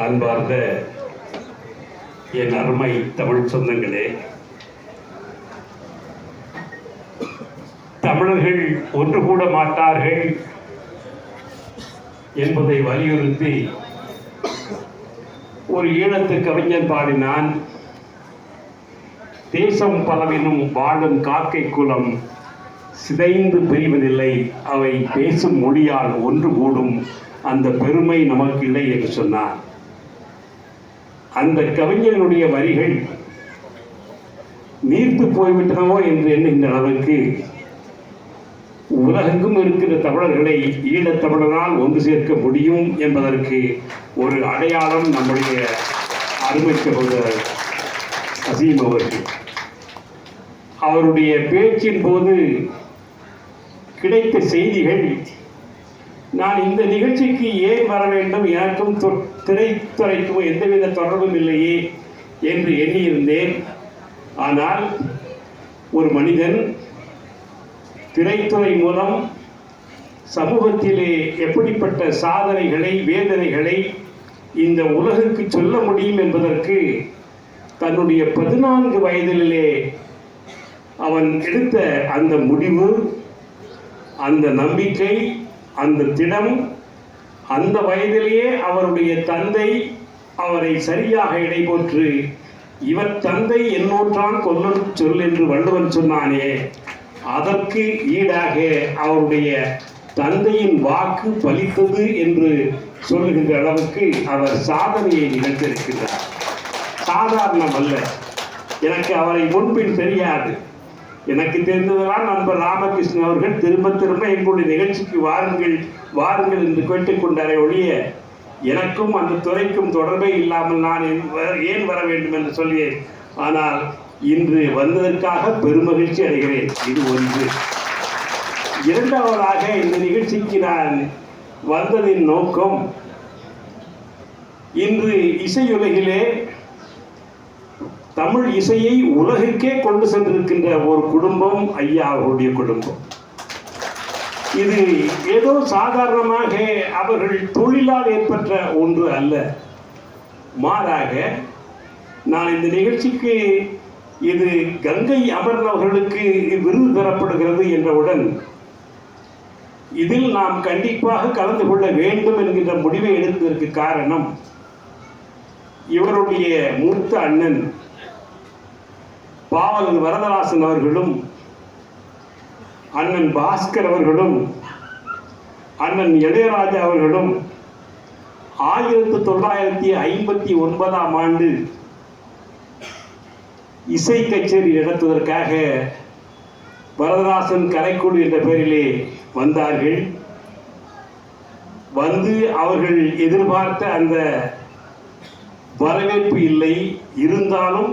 அன்பார்ந்த என் அருமை தமிழ் சொந்தங்களே தமிழர்கள் ஒன்று கூட மாட்டார்கள் என்பதை வலியுறுத்தி ஒரு ஈழத்து கவிஞன் பாடினான் தேசம் பலவினும் வாழும் காக்கை குலம் சிதைந்து பிரிவதில்லை அவை பேசும் மொழியால் ஒன்று கூடும் அந்த பெருமை நமக்கு இல்லை என்று சொன்னார் அந்த கவிஞனுடைய வரிகள் நீர்த்து போய்விட்டனவோ என்று எண்ணுகின்ற அளவுக்கு உலகெங்கும் இருக்கிற தமிழர்களை ஈழத் தமிழரால் ஒன்று சேர்க்க முடியும் என்பதற்கு ஒரு அடையாளம் நம்முடைய அருமை சகோதரர் அசீம் அவர்கள். அவருடைய பேச்சின் போது கிடைத்த செய்திகள் நான் இந்த நிகழ்ச்சிக்கு ஏன் வர வேண்டும்? எனக்கும் திரைத்துறைக்கும் எந்தவித தொடர்பும் இல்லையே என்று எண்ணியிருந்தேன். ஆனால் ஒரு மனிதன் திரைத்துறை மூலம் சமூகத்திலே எப்படிப்பட்ட சாதனைகளை வேதனைகளை இந்த உலகுக்கு சொல்ல முடியும் என்பதற்கு தன்னுடைய பதினான்கு வயதிலே அவன் எடுத்த அந்த முடிவு அந்த நம்பிக்கை அந்த திடம் அந்த வயதிலேயே அவருடைய தந்தை அவரை சரியாக இடைபோற்று இவர் தந்தை என்னோற்றான் கொல்லன் சொல் என்று வள்ளுவன் சொன்னானே அதற்கு ஈடாக அவருடைய தந்தையின் வாக்கு பலித்தது என்று சொல்லுகின்ற அளவுக்கு அவர் சாதனையை நிகழ்த்திருக்கிறார் சாதாரணம் அல்ல எனக்கு அவரை முன்பின் தெரியாது. எனக்கு தெரிந்ததெல்லாம் நண்பர் ராமகிருஷ்ணன் அவர்கள் திரும்ப திரும்ப எங்களுடைய நிகழ்ச்சிக்கு வாருங்கள் வாருங்கள் என்று கேட்டுக்கொண்டாரே ஒழிய எனக்கும் அந்த துறைக்கும் தொடர்பே இல்லாமல் நான் ஏன் வர- ஏன் வேண்டும் என்று சொல்லியேன் ஆனால் இன்று வந்ததற்காக பெருமகிழ்ச்சி அடைகிறேன். இது ஒன்று. இரண்டாவதாக இந்த நிகழ்ச்சிக்கு நான் வந்ததின் நோக்கம் இன்று இசையுலகிலே தமிழ் இசையை உலகிற்கே கொண்டு சென்றிருக்கின்ற ஒரு குடும்பம் ஐயா அவர்களுடைய குடும்பம். இது ஏதோ சாதாரணமாக அவர்கள் தொழிலால் ஏற்பட்ட ஒன்று அல்ல. மாறாக நான் இந்த நிகழ்ச்சிக்கு இது கங்கை அமர்ந்தவர்களுக்கு விருது தரப்படுகிறது என்றவுடன் இதில் நாம் கண்டிப்பாக கலந்து கொள்ள வேண்டும் என்கின்ற முடிவை எடுத்ததற்கு காரணம் இவருடைய மூத்த அண்ணன் பாவலர் வரதராசன் அவர்களும் அண்ணன் பாஸ்கர் அவர்களும் அண்ணன் இளையராஜா அவர்களும் ஆயிரத்தி தொள்ளாயிரத்தி ஐம்பத்தி ஒன்பதாம் ஆண்டு இசை கச்சேரி நடத்துவதற்காக வரதராசன் கலைக்குழு என்ற பெயரிலே வந்தார்கள். வந்து அவர்கள் எதிர்பார்த்த அந்த வரவேற்பு இல்லை. இருந்தாலும்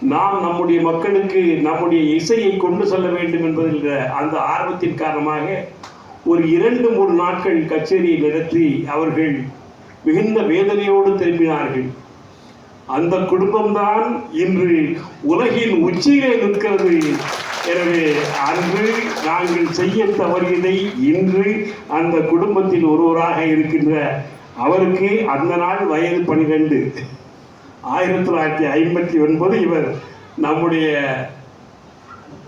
நாம் நம்முடைய மக்களுக்கு நம்முடைய இசையை கொண்டு செல்ல வேண்டும் என்பதில் அந்த ஆர்வத்தின் காரணமாக ஒரு இரண்டு மூன்று நாட்கள் கச்சேரியை நடத்தி அவர்கள் மிகுந்த வேதனையோடு திரும்பினார்கள். அந்த குடும்பம்தான் இன்று உலகின் உச்சியிலே நிற்கிறது. எனவே அன்று நாங்கள் செய்ய தவறியதை இன்று அந்த குடும்பத்தில் ஒருவராக இருக்கின்ற அவருக்கு அந்த நாள் வயது பனிரெண்டு. ஆயிரத்தி தொள்ளாயிரத்தி ஐம்பத்தி ஒன்பது இவர் நம்முடைய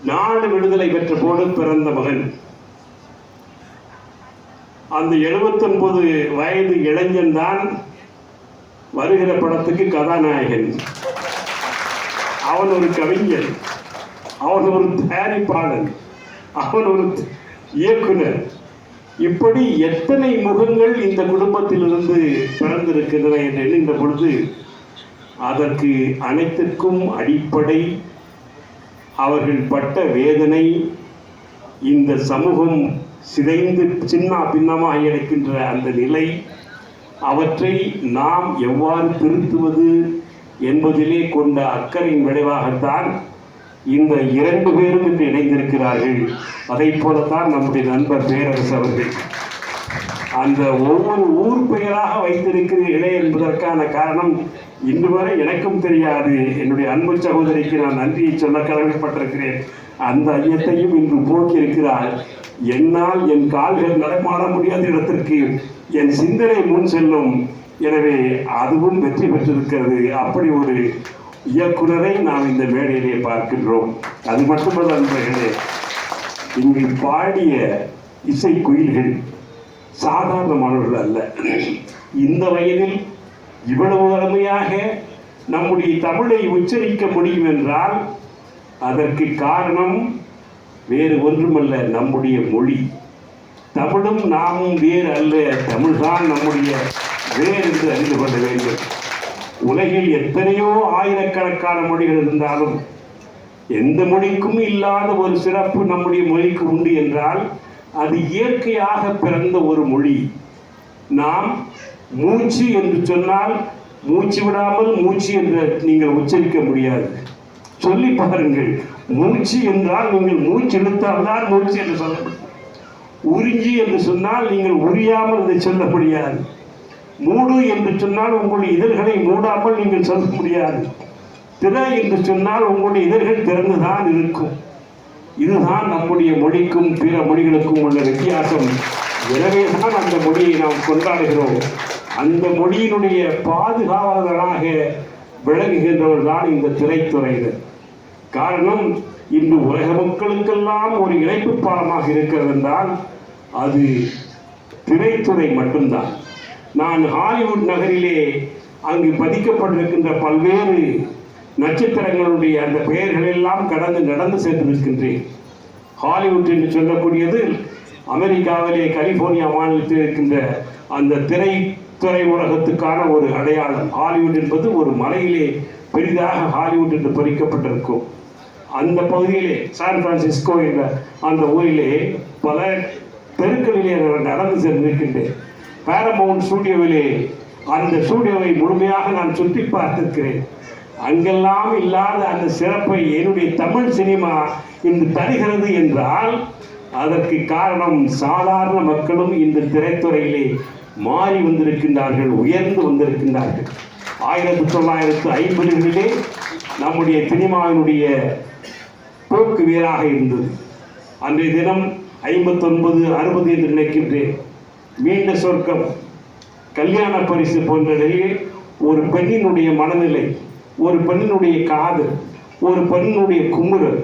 நாடு விடுதலை பெற்ற போது பிறந்த மகன். அந்த 79 வயது இளைஞன் தான் வருகிற படத்துக்கு கதாநாயகன். அவன் ஒரு கவிஞன். அவன் ஒரு தயாரிப்பாளன். அவன் ஒரு இயக்குனர். இப்படி எத்தனை முகங்கள் இந்த குடும்பத்திலிருந்து பிறந்திருக்கின்றன என்று எண்ணுகின்ற பொழுது அதற்கு அனைத்திற்கும் அடிப்படை அவர்கள் பட்ட வேதனை இந்த சமூகம் சிதைந்து சின்ன பின்னமாக இருக்கின்ற அந்த நிலை அவற்றை நாம் எவ்வாறு திருத்துவது என்பதிலே கொண்ட அக்கறையின் விளைவாகத்தான் இந்த இரண்டு பேரும் இன்று இணைந்திருக்கிறார்கள். அதை போலத்தான் நம்முடைய நண்பர் பேரரசு அவர்கள். அந்த ஒவ்வொரு ஊர் பெயராக வைத்திருக்கிறீர்களே என்பதற்கான காரணம் இன்று வரை எனக்கும் தெரியாது. என்னுடைய அன்பு சகோதரிக்கு நான் நன்றியை சொல்ல கடமைப்பட்டிருக்கிறேன். அந்த ஐயத்தையும் இன்று போக்கியிருக்கிறாள் என்னால் என் கால்கள் நடமாட முடியாத இடத்திற்கு என் சிந்தனை முன் செல்லும். எனவே அதுவும் வெற்றி பெற்றிருக்கிறது. அப்படி ஒரு இயக்குனரை நாம் இந்த மேடையிலே பார்க்கின்றோம். அது மட்டுமல்ல நண்பர்களே இங்கு பாடிய இசை குயில்கள் சாதாரணமானவர்கள் அல்ல. இந்த வயதில் இவ்வளவு அருமையாக நம்முடைய தமிழை உச்சரிக்க முடியும் என்றால் அதற்கு காரணம் வேறு ஒன்றுமல்ல நம்முடைய மொழி. தமிழும் நாமும் வேறு அல்ல தமிழ்தான் நம்முடைய வேறு என்று அறிந்து கொள்ள வேண்டும். உலகில் எத்தனையோ ஆயிரக்கணக்கான மொழிகள் இருந்தாலும் எந்த மொழிக்கும் இல்லாத ஒரு சிறப்பு நம்முடைய மொழிக்கு உண்டு என்றால் அது இயற்கையாக பிறந்த ஒரு மொழி. நாம் மூச்சு என்று சொன்னால் மூச்சு விடாமல் மூச்சு என்று நீங்கள் உச்சரிக்க முடியாது. சொல்லி பாருங்கள். மூச்சு என்றால் நீங்கள் மூச்சு இழுத்தால்தான் மூச்சு என்று சொல்ல முடியும். உறிஞ்சி என்று சொன்னால் நீங்கள் உரியாமல் அதை சொல்ல முடியாது. மூடு என்று சொன்னால் உங்களுடைய இதழ்களை மூடாமல் நீங்கள் சொல்ல முடியாது. திற என்று சொன்னால் உங்களுடைய இதழ்கள் திறந்துதான் இருக்கும். இதுதான் நம்முடைய மொழிக்கும் பிற மொழிகளுக்கும் உள்ள வித்தியாசம். எனவேதான் அந்த மொழியை நாம் கொண்டாடுகிறோம். அந்த மொழியினுடைய பாதுகாவலராக விளங்குகின்றவர் தான் இந்த திரைத்துறையினர். காரணம் இன்று உலக மக்களுக்கெல்லாம் ஒரு இணைப்பு பாலமாக இருக்கிறது என்றால் அது திரைத்துறை மட்டும்தான். நான் ஹாலிவுட் நகரிலே அங்கு பதிக்கப்பட்டிருக்கின்ற பல்வேறு நட்சத்திரங்களுடைய அந்த பெயர்களெல்லாம் கடந்து நடந்து சென்றிருக்கின்றேன் ஹாலிவுட் என்று சொல்லக்கூடியது அமெரிக்காவிலே கலிபோர்னியா மாநிலத்தில் இருக்கின்ற அந்த திரைத்துறை உலகத்துக்கான ஒரு அடையாளம். ஹாலிவுட் என்பது ஒரு மலையிலே பெரிதாக ஹாலிவுட் என்று பொறிக்கப்பட்டிருக்கும். அந்த பகுதியிலே சான் பிரான்சிஸ்கோ என்ற அந்த ஊரிலே பல தெருக்களிலே நடந்து சென்றிருக்கின்றேன் பேரமௌண்ட் ஸ்டூடியோவிலே அந்த ஸ்டூடியோவை முழுமையாக நான் சுற்றி பார்த்திருக்கிறேன். அங்கெல்லாம் இல்லாத அந்த சிறப்பை என்னுடைய தமிழ் சினிமா இன்று தருகிறது என்றால் அதற்கு காரணம் சாதாரண மக்களும் இந்த திரைத்துறையிலே மாறி வந்திருக்கின்றார்கள் உயர்ந்து வந்திருக்கின்றார்கள். ஆயிரத்தி தொள்ளாயிரத்து ஐம்பதுகளிலே நம்முடைய சினிமாவினுடைய போக்கு வேறாக இருந்தது. அன்றைய தினம் ஐம்பத்தொன்பது அறுபது என்று நினைக்கின்றேன். மீண்ட சொர்க்கம். கல்யாண பரிசு போன்ற நிலையில் ஒரு பெண்ணினுடைய மனநிலை ஒரு பெண்ணினுடைய காதல் ஒரு பெண்ணினுடைய குமுறல்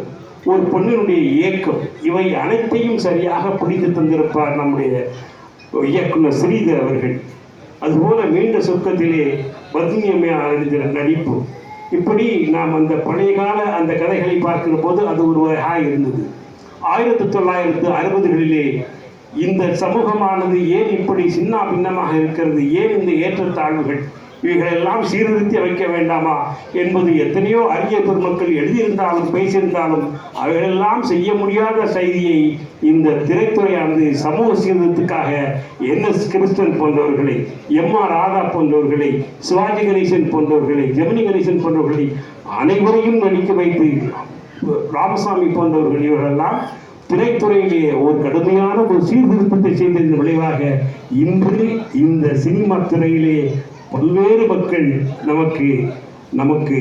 ஒரு பெண்ணினுடைய ஏக்கம் இவை அனைத்தையும் சரியாக புரிந்து தந்திருப்பார் நம்முடைய இயக்குனர் ஸ்ரீதர் அவர்கள். அதுபோல மீண்ட சொர்க்கத்திலே பத்மியம்மையா எழுதின நடிப்பு. இப்படி நாம் அந்த பழைய கால அந்த கதைகளை பார்க்கிற போது அது ஒரு வகையாக இருந்தது. ஆயிரத்தி தொள்ளாயிரத்து அறுபதுகளிலே இந்த சமூகமானது ஏன் இப்படி சின்ன பின்னமாக இருக்கிறது? ஏன் இந்த ஏற்றத்தாழ்வுகள்? இவைகளெல்லாம் சீர்திருத்தி வைக்க வேண்டாமா? என்பது எத்தனையோ அரிய பெருமக்கள் எழுதியிருந்தாலும் பேசியிருந்தாலும் அவைகளெல்லாம் செய்ய முடியாத செய்தியை இந்த திரைத்துறையானது சமூக சீர்திருத்தத்துக்காக என் எஸ் கிறிஸ்டன் போன்றவர்களை எம் ஆர் ராதா போன்றவர்களை சிவாஜி கணேசன் போன்றவர்களை ஜெமினி கணேசன் போன்றவர்களை அனைவரையும் நடிக்க வைத்து ராமசாமி போன்றவர்கள் இவர்களெல்லாம் திரைத்துறையிலே ஒரு கடுமையான ஒரு சீர்திருத்தத்தை செய்ததன் விளைவாக இன்று இந்த சினிமா துறையிலே பல்வேறு மக்கள் நமக்கு நமக்கு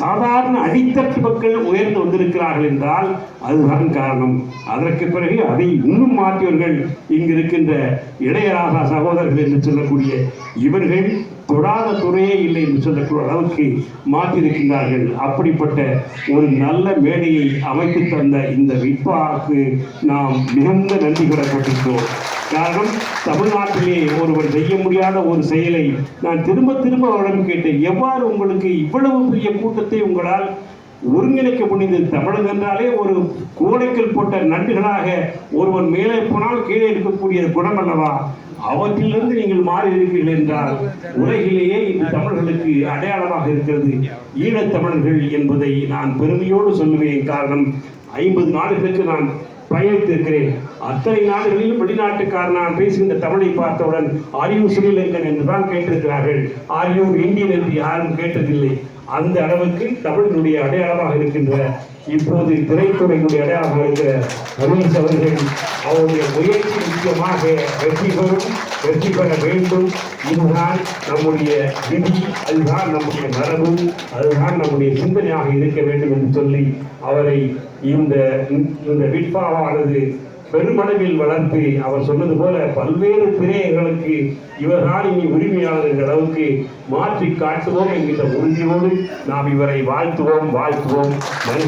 சாதாரண அடித்தட்டு மக்கள் உயர்ந்து வந்திருக்கிறார்கள் என்றால் அதுதான் காரணம். அதற்கு பிறகு அதை இன்னும் மாற்றியவர்கள் இங்கு இருக்கின்ற இளையராசா சகோதரர்கள் என்று சொல்லக்கூடிய இவர்கள் தொடாத துறையே இல்லை என்று சொல்லக்கூடிய அளவுக்கு மாற்றியிருக்கின்றார்கள். அப்படிப்பட்ட ஒரு நல்ல மேடையை அமைத்து தந்த இந்த விப்பாவுக்கு நாம் மிகுந்த நன்றி பெறப்பட்டிருக்கிறோம் காரணம் தமிழ்நாட்டிலே ஒருவர் செய்ய முடியாத ஒரு செயலை நான் திரும்ப திரும்ப அவரிடம் கேட்டேன். எவ்வாறு உங்களுக்கு இவ்வளவு பெரிய கூட்டத்தை உங்களால் ஒருங்கிணைக்க முடிந்தது? தமிழன் என்றாலே ஒரு கோடைக்கல் போட்ட நண்டுகளாக ஒருவன் மேலே போனால் கீழே இருக்கக்கூடிய குணம் அல்லவா அவற்றிலிருந்து நீங்கள் மாறி இருக்கிறீர்கள் என்றால் உலகிலேயே இந்த தமிழர்களுக்கு அடையாளமாக இருக்கிறது ஈழத் தமிழர்கள் என்பதை நான் பெருமையோடு சொல்லுவேன். காரணம் ஐம்பது நாடுகளுக்கு நான் பயணித்திருக்கிறேன். அத்தனை நாடுகளிலும் வெளிநாட்டுக்காரனான் பேசுகின்ற தமிழை பார்த்தவுடன் ஆரியூ ஸ்ரீலங்கன் என்று தான் கேட்டிருக்கிறார்கள். ஆரியூ இந்தியன் என்று யாரும் கேட்டதில்லை. அந்த அளவுக்கு தமிழினுடைய அடையாளமாக இருக்கின்ற இப்போது திரைத்துறையினுடைய அடையாளமாக இருக்கிற ரமேஷ் அவர்கள் அவருடைய முயற்சி முக்கியமாக வெற்றி பெறும். வெற்றி பெற வேண்டும். இதுதான் நம்முடைய விதி அதுதான் நம்முடைய மரபு அதுதான் நம்முடைய சிந்தனையாக இருக்க வேண்டும் என்று சொல்லி அவரை இந்த இந்த விட்பாவானது பெருமளவில் வளர்த்து அவர் சொன்னது போல பல்வேறு திரையங்களுக்கு இவர்தான் இனி உரிமையாளர் என்ற அளவுக்கு மாற்றி காட்டுவோம் என்கின்ற உறுதியோடு நாம் இவரை வாழ்த்துவோம் வாழ்த்துவோம். நன்றி.